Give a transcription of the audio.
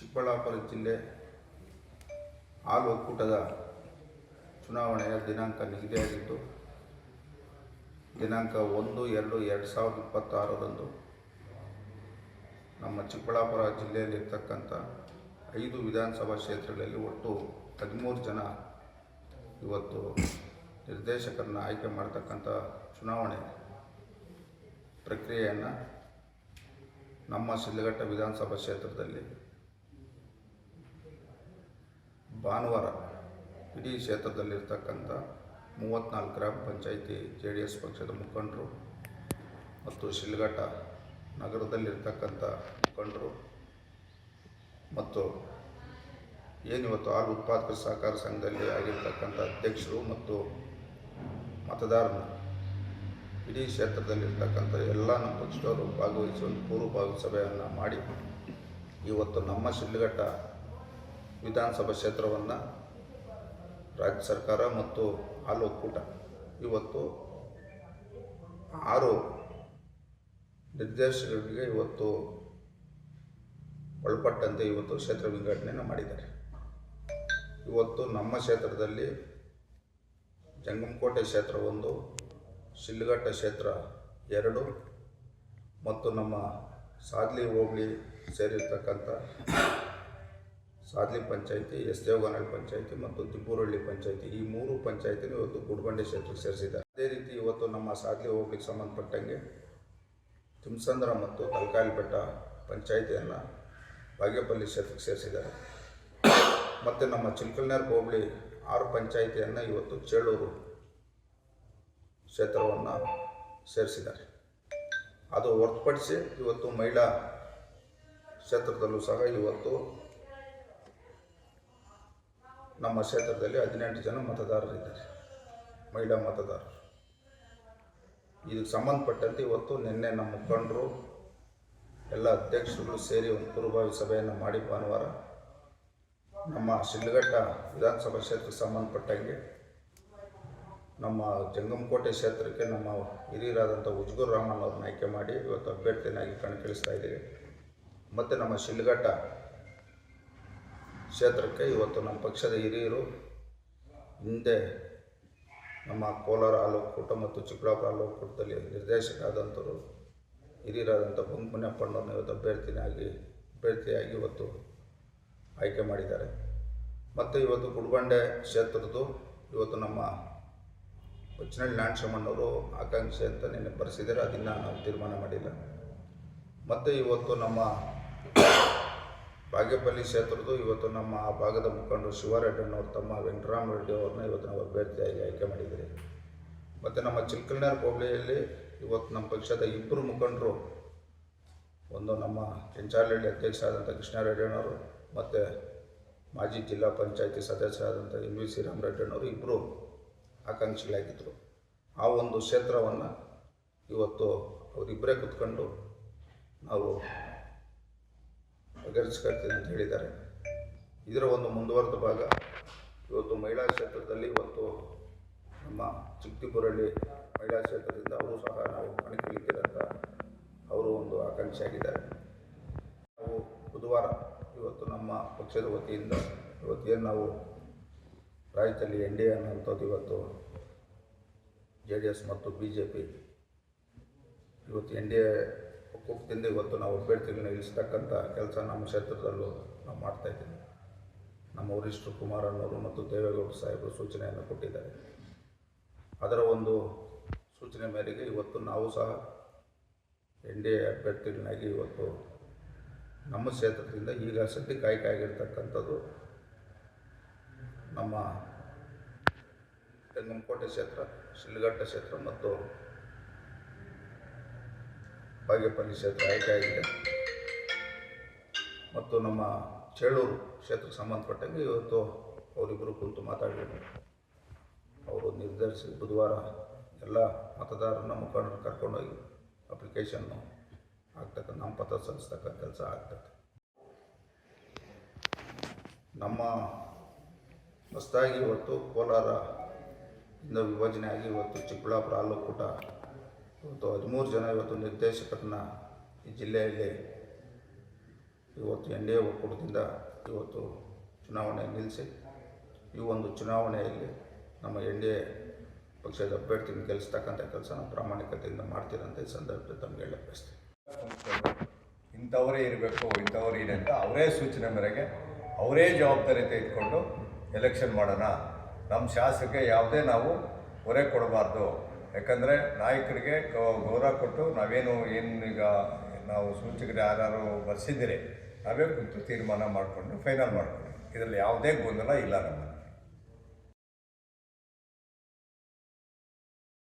ಚಿಕ್ಕಬಳ್ಳಾಪುರ ಜಿಲ್ಲೆ ಹಾಲು ಒಕ್ಕೂಟದ ಚುನಾವಣೆಯ ದಿನಾಂಕ ನಿಗದಿಯಾಗಿದ್ದು, ದಿನಾಂಕ ಒಂದು ಎರಡು ಎರಡು ಸಾವಿರದ ಇಪ್ಪತ್ತಾರರಂದು ನಮ್ಮ ಚಿಕ್ಕಬಳ್ಳಾಪುರ ಜಿಲ್ಲೆಯಲ್ಲಿರ್ತಕ್ಕಂಥ ಐದು ವಿಧಾನಸಭಾ ಕ್ಷೇತ್ರಗಳಲ್ಲಿ ಒಟ್ಟು ಹದಿಮೂರು ಜನ ಇವತ್ತು ನಿರ್ದೇಶಕರನ್ನ ಆಯ್ಕೆ ಮಾಡ್ತಕ್ಕಂಥ ಚುನಾವಣೆ ಪ್ರಕ್ರಿಯೆಯನ್ನು ನಮ್ಮ ಶಿಲ್ಘಟ್ಟ ವಿಧಾನಸಭಾ ಕ್ಷೇತ್ರದಲ್ಲಿ ಭಾನುವಾರ ಇಡೀ ಕ್ಷೇತ್ರದಲ್ಲಿರ್ತಕ್ಕಂಥ ಮೂವತ್ತ್ನಾಲ್ಕು ಗ್ರಾಮ ಪಂಚಾಯಿತಿ ಜೆ ಡಿ ಎಸ್ ಪಕ್ಷದ ಮುಖಂಡರು ಮತ್ತು ಶಿಲ್ಘಟ್ಟ ನಗರದಲ್ಲಿರ್ತಕ್ಕಂಥ ಮುಖಂಡರು ಮತ್ತು ಏನಿವತ್ತು ಹಾಲು ಉತ್ಪಾದಕ ಸಹಕಾರ ಸಂಘದಲ್ಲಿ ಆಗಿರ್ತಕ್ಕಂಥ ಅಧ್ಯಕ್ಷರು ಮತ್ತು ಮತದಾರರು ಇಡೀ ಕ್ಷೇತ್ರದಲ್ಲಿರ್ತಕ್ಕಂಥ ಎಲ್ಲ ನಮ್ಮ ಪಕ್ಷದವರು ಭಾಗವಹಿಸಿ ಒಂದು ಪೂರ್ವಭಾವಿ ಸಭೆಯನ್ನು ಮಾಡಿ ಇವತ್ತು ನಮ್ಮ ಶಿಲ್ಘಟ್ಟ ವಿಧಾನಸಭಾ ಕ್ಷೇತ್ರವನ್ನು ರಾಜ್ಯ ಸರ್ಕಾರ ಮತ್ತು ಹಾಲು ಒಕ್ಕೂಟ. ಇವತ್ತು ಆರು ನಿರ್ದೇಶಕರಿಗೆ ಇವತ್ತು ಒಳಪಟ್ಟಂತೆ ಇವತ್ತು ಕ್ಷೇತ್ರ ವಿಂಗಡಣೆಯನ್ನು ಮಾಡಿದ್ದಾರೆ. ಇವತ್ತು ನಮ್ಮ ಕ್ಷೇತ್ರದಲ್ಲಿ ಜಂಗಮಕೋಟೆ ಕ್ಷೇತ್ರ ಒಂದು, ಶಿಲ್ಘಟ್ಟ ಕ್ಷೇತ್ರ ಎರಡು ಮತ್ತು ನಮ್ಮ ಸಾದ್ಲಿ ಹೋಬಳಿ ಸೇರಿರ್ತಕ್ಕಂಥ ಸಾದ್ಲಿ ಪಂಚಾಯಿತಿ, ಎಸ್ ದೇವಗನಹಳ್ಳಿ ಪಂಚಾಯಿತಿ ಮತ್ತು ತಿಪ್ಪೂರಹಳ್ಳಿ ಪಂಚಾಯಿತಿ ಈ ಮೂರು ಪಂಚಾಯಿತಿನೂ ಇವತ್ತು ಗುಡ್ಬಂಡೆ ಕ್ಷೇತ್ರಕ್ಕೆ ಸೇರಿಸಿದ್ದಾರೆ ಅದೇ ರೀತಿ ಇವತ್ತು ನಮ್ಮ ಸಾದ್ಲಿ ಹೋಗ್ಲಿಕ್ಕೆ ಸಂಬಂಧಪಟ್ಟಂಗೆ ತಿಮ್ಸಂದ್ರ ಮತ್ತು ತಲಕಾಲಿ ಬೆಟ್ಟ ಪಂಚಾಯಿತಿಯನ್ನು ಬಾಗೇಪಲ್ಲಿ ಕ್ಷೇತ್ರಕ್ಕೆ ಸೇರಿಸಿದ್ದಾರೆ. ಮತ್ತು ನಮ್ಮ ಚಿಲ್ಕಲ್ನೇರ್ ಹೋಬಳಿ ಆರು ಪಂಚಾಯಿತಿಯನ್ನು ಇವತ್ತು ಚೇಳೂರು ಕ್ಷೇತ್ರವನ್ನು ಸೇರಿಸಿದ್ದಾರೆ. ಅದು ಹೊರತುಪಡಿಸಿ ಇವತ್ತು ಮಹಿಳಾ ಕ್ಷೇತ್ರದಲ್ಲೂ ಸಹ ಇವತ್ತು ನಮ್ಮ ಕ್ಷೇತ್ರದಲ್ಲಿ ಹದಿನೆಂಟು ಜನ ಮತದಾರರಿದ್ದಾರೆ, ಮಹಿಳಾ ಮತದಾರರು. ಇದಕ್ಕೆ ಸಂಬಂಧಪಟ್ಟಂತೆ ಇವತ್ತು ನಿನ್ನೆ ನಮ್ಮ ಮುಖಂಡರು, ಎಲ್ಲ ಅಧ್ಯಕ್ಷರುಗಳು ಸೇರಿ ಒಂದು ಪೂರ್ವಭಾವಿ ಸಭೆಯನ್ನು ಮಾಡಿ ಭಾನುವಾರ ನಮ್ಮ ಶಿಲ್ಘಟ್ಟ ವಿಧಾನಸಭಾ ಕ್ಷೇತ್ರಕ್ಕೆ ಸಂಬಂಧಪಟ್ಟಂಗೆ ನಮ್ಮ ಜಂಗಮಕೋಟೆ ಕ್ಷೇತ್ರಕ್ಕೆ ನಮ್ಮ ಹಿರಿಯರಾದಂಥ ಉಜ್ಗೂರು ರಾಮನ್ ಅವ್ರನ್ನ ಆಯ್ಕೆ ಮಾಡಿ ಇವತ್ತು ಅಭ್ಯರ್ಥಿಯನ್ನಾಗಿ ಕಣಕ್ಕಿಳಿಸ್ತಾ ಇದ್ದೀವಿ. ಮತ್ತು ನಮ್ಮ ಶಿಲ್ಘಟ್ಟ ಕ್ಷೇತ್ರಕ್ಕೆ ಇವತ್ತು ನಮ್ಮ ಪಕ್ಷದ ಹಿರಿಯರು ಹಿಂದೆ ನಮ್ಮ ಕೋಲಾರ ಹಾಲು ಮತ್ತು ಚಿಕ್ಕಬಳ್ಳಾಪುರ ಹಾಲು ನಿರ್ದೇಶಕ ನಿರ್ದೇಶಕರಾದಂಥವರು, ಹಿರಿಯರಾದಂಥ ಬಂಗುಮುನಿಯಪ್ಪಣ್ಣವ್ರನ್ನ ಇವತ್ತು ಅಭ್ಯರ್ಥಿನಾಗಿ ಅಭ್ಯರ್ಥಿಯಾಗಿ ಇವತ್ತು ಆಯ್ಕೆ ಮಾಡಿದ್ದಾರೆ. ಮತ್ತು ಇವತ್ತು ಗುಡ್ಬಂಡೆ ಕ್ಷೇತ್ರದ್ದು ಇವತ್ತು ನಮ್ಮ ಬಚ್ಚನಹಳ್ಳಿ ನಾಣಶಮ್ಮಣ್ಣವರು ಆಕಾಂಕ್ಷೆ ಅಂತ ನಿನ್ನೆ ಬರೆಸಿದ್ದಾರೆ. ಅದನ್ನು ನಾವು ತೀರ್ಮಾನ ಮಾಡಿಲ್ಲ. ಮತ್ತು ಇವತ್ತು ನಮ್ಮ ಬಾಗೇಪಲ್ಲಿ ಕ್ಷೇತ್ರದ್ದು ಇವತ್ತು ನಮ್ಮ ಆ ಭಾಗದ ಮುಖಂಡರು ಶಿವರೆಡ್ಡಣ್ಣವ್ರ ತಮ್ಮ ವೆಂಕಟರಾಮ ರೆಡ್ಡಿ ಅವ್ರನ್ನ ಇವತ್ತು ನಾವು ಅಭ್ಯರ್ಥಿಯಾಗಿ ಆಯ್ಕೆ ಮಾಡಿದ್ದೀರಿ. ಮತ್ತು ನಮ್ಮ ಚಿಲ್ಕಲ್ನಾರ್ ಹೋಬಳಿಯಲ್ಲಿ ಇವತ್ತು ನಮ್ಮ ಪಕ್ಷದ ಇಬ್ಬರು ಮುಖಂಡರು, ಒಂದು ನಮ್ಮ ಕೆಂಚಾಲಹಳ್ಳಿ ಅಧ್ಯಕ್ಷರಾದಂಥ ಕೃಷ್ಣಾರೆಡ್ಡಿಯವರು ಮತ್ತು ಮಾಜಿ ಜಿಲ್ಲಾ ಪಂಚಾಯತಿ ಸದಸ್ಯರಾದಂಥ ಎಲ್ ವಿ ಶ್ರೀರಾಮ್ ರೆಡ್ಡಿಯವರು ಇಬ್ಬರು ಆಕಾಂಕ್ಷಿಗಳಾಗಿದ್ದರು. ಆ ಒಂದು ಕ್ಷೇತ್ರವನ್ನು ಇವತ್ತು ಅವರಿಬ್ಬರೇ ಕುತ್ಕೊಂಡು ನಾವು ಬಗೆಹರಿಸ್ಕೊಳ್ತೀನಿ ಅಂತ ಹೇಳಿದ್ದಾರೆ. ಇದರ ಒಂದು ಮುಂದುವರೆದ ಭಾಗ, ಇವತ್ತು ಮಹಿಳಾ ಕ್ಷೇತ್ರದಲ್ಲಿ ಇವತ್ತು ನಮ್ಮ ಚಿಕ್ಕಿಪುರಳ್ಳಿ ಮಹಿಳಾ ಕ್ಷೇತ್ರದಿಂದ ಅವರು ಸಹ ನಾವು ಕಣಕ್ಕಿಳಿತೀರಂತ ಅವರು ಒಂದು ಆಕಾಂಕ್ಷಿಯಾಗಿದ್ದಾರೆ. ನಾವು ಬುಧವಾರ ಇವತ್ತು ನಮ್ಮ ಪಕ್ಷದ ವತಿಯಿಂದ ಇವತ್ತೇನು ನಾವು ರಾಜ್ಯದಲ್ಲಿ ಎನ್ ಡಿ ಎ ಅನ್ನುವಂಥದ್ದು ಇವತ್ತು ಜೆ ಡಿ ಎಸ್ ಮತ್ತು ಬಿ ಜೆ ಪಿ. ಇವತ್ತು ಎನ್ ಡಿ ಎ ಒಕ್ಕೂಟದಿಂದ ಇವತ್ತು ನಾವು ಅಭ್ಯರ್ಥಿಗಳನ್ನ ಇಳಿಸ್ತಕ್ಕಂಥ ಕೆಲಸ ನಮ್ಮ ಕ್ಷೇತ್ರದಲ್ಲೂ ನಾವು ಮಾಡ್ತಾಯಿದ್ದೀವಿ ನಮ್ಮ ವರಿಷ್ಠರು ಕುಮಾರಣ್ಣವರು ಮತ್ತು ದೇವೇಗೌಡ ಸಾಹೇಬರು ಸೂಚನೆಯನ್ನು ಕೊಟ್ಟಿದ್ದಾರೆ. ಅದರ ಒಂದು ಸೂಚನೆ ಮೇರೆಗೆ ಇವತ್ತು ನಾವು ಸಹ ಎನ್ ಡಿ ಎ ಅಭ್ಯರ್ಥಿಗಳನ್ನಾಗಿ ಇವತ್ತು ನಮ್ಮ ಕ್ಷೇತ್ರದಿಂದ ಈಗ ಸದ್ಯಕ್ಕೆ ಕಾಯ್ಕಾಗಿರ್ತಕ್ಕಂಥದ್ದು ನಮ್ಮ ತೆಂಗಂಕೋಟೆ ಕ್ಷೇತ್ರ, ಶಿಲ್ಘಟ್ಟ ಕ್ಷೇತ್ರ ಮತ್ತು ಬಾಗೇಪಲ್ಲಿ ಪರಿಷತ್ ಆಯ್ಕೆ ಆಗಿದೆ ಮತ್ತು ನಮ್ಮ ಚೇಳೂರು ಕ್ಷೇತ್ರಕ್ಕೆ ಸಂಬಂಧಪಟ್ಟಂಗೆ ಇವತ್ತು ಅವರಿಬ್ಬರು ಕುಂತು ಮಾತಾಡಬೇಕು ಅವರು ನಿರ್ಧರಿಸಿ ಬುಧವಾರ ಎಲ್ಲ ಮತದಾರರನ್ನ ಮುಖಂಡರು ಕರ್ಕೊಂಡೋಗಿ ಅಪ್ಲಿಕೇಶನ್ನು ಆಗ್ತಕ್ಕಂಥ ನಾಮಪತ್ರ ಸಲ್ಲಿಸ್ತಕ್ಕಂಥ ಕೆಲಸ ಆಗ್ತದೆ. ನಮ್ಮ ಹೊಸದಾಗಿ ಇವತ್ತು ಕೋಲಾರ ಇಂದ ವಿಭಜನೆ ಆಗಿ ಇವತ್ತು ಚಿಕ್ಕಬಳ್ಳಾಪುರ ಹಾಲು ಒಕ್ಕೂಟ ಇವತ್ತು ಹದಿಮೂರು ಜನ ಇವತ್ತು ನಿರ್ದೇಶಕರನ್ನ ಈ ಜಿಲ್ಲೆಯಲ್ಲಿ ಇವತ್ತು ಎನ್ ಡಿ ಎ ಒಕ್ಕೂಟದಿಂದ ಇವತ್ತು ಚುನಾವಣೆ ನಿಲ್ಲಿಸಿ, ಈ ಒಂದು ಚುನಾವಣೆಯಲ್ಲಿ ನಮ್ಮ ಎನ್ ಡಿ ಎ ಪಕ್ಷದ ಅಭ್ಯರ್ಥಿನ ಗೆಲ್ಲಿಸ್ತಕ್ಕಂಥ ಕೆಲಸನ ಪ್ರಾಮಾಣಿಕತೆಯಿಂದ ಮಾಡ್ತೀರಂತ ಈ ಸಂದರ್ಭದಲ್ಲಿ ತಮಗೆ ಹೇಳಕ್ಕೆ ಬಯಸ್ತೀನಿ ಇಂಥವರೇ ಇರಬೇಕು, ಇಂಥವ್ರು ಇದೆ ಅಂತ ಅವರೇ ಸೂಚನೆ ಮೇರೆಗೆ ಅವರೇ ಜವಾಬ್ದಾರಿ ತೆಗೆದುಕೊಂಡು ಎಲೆಕ್ಷನ್ ಮಾಡೋಣ. ನಮ್ಮ ಶಾಸಕ ಯಾವುದೇ ನಾವು ಹೊರೆ ಕೊಡಬಾರ್ದು. ಯಾಕಂದರೆ ನಾಯಕರಿಗೆ ಗೌರವ ಕೊಟ್ಟು ನಾವೇನು ಏನು ಈಗ ನಾವು ಸೂಚಕರು ಯಾರು ಬರೆಸಿದ್ರೆ ನಾವೇ ಕುಂತು ತೀರ್ಮಾನ ಮಾಡಿಕೊಂಡು ಫೈನಲ್ ಮಾಡಿಕೊಂಡು, ಇದರಲ್ಲಿ ಯಾವುದೇ ಗೊಂದಲ ಇಲ್ಲ ನಮ್ಮಲ್ಲಿ.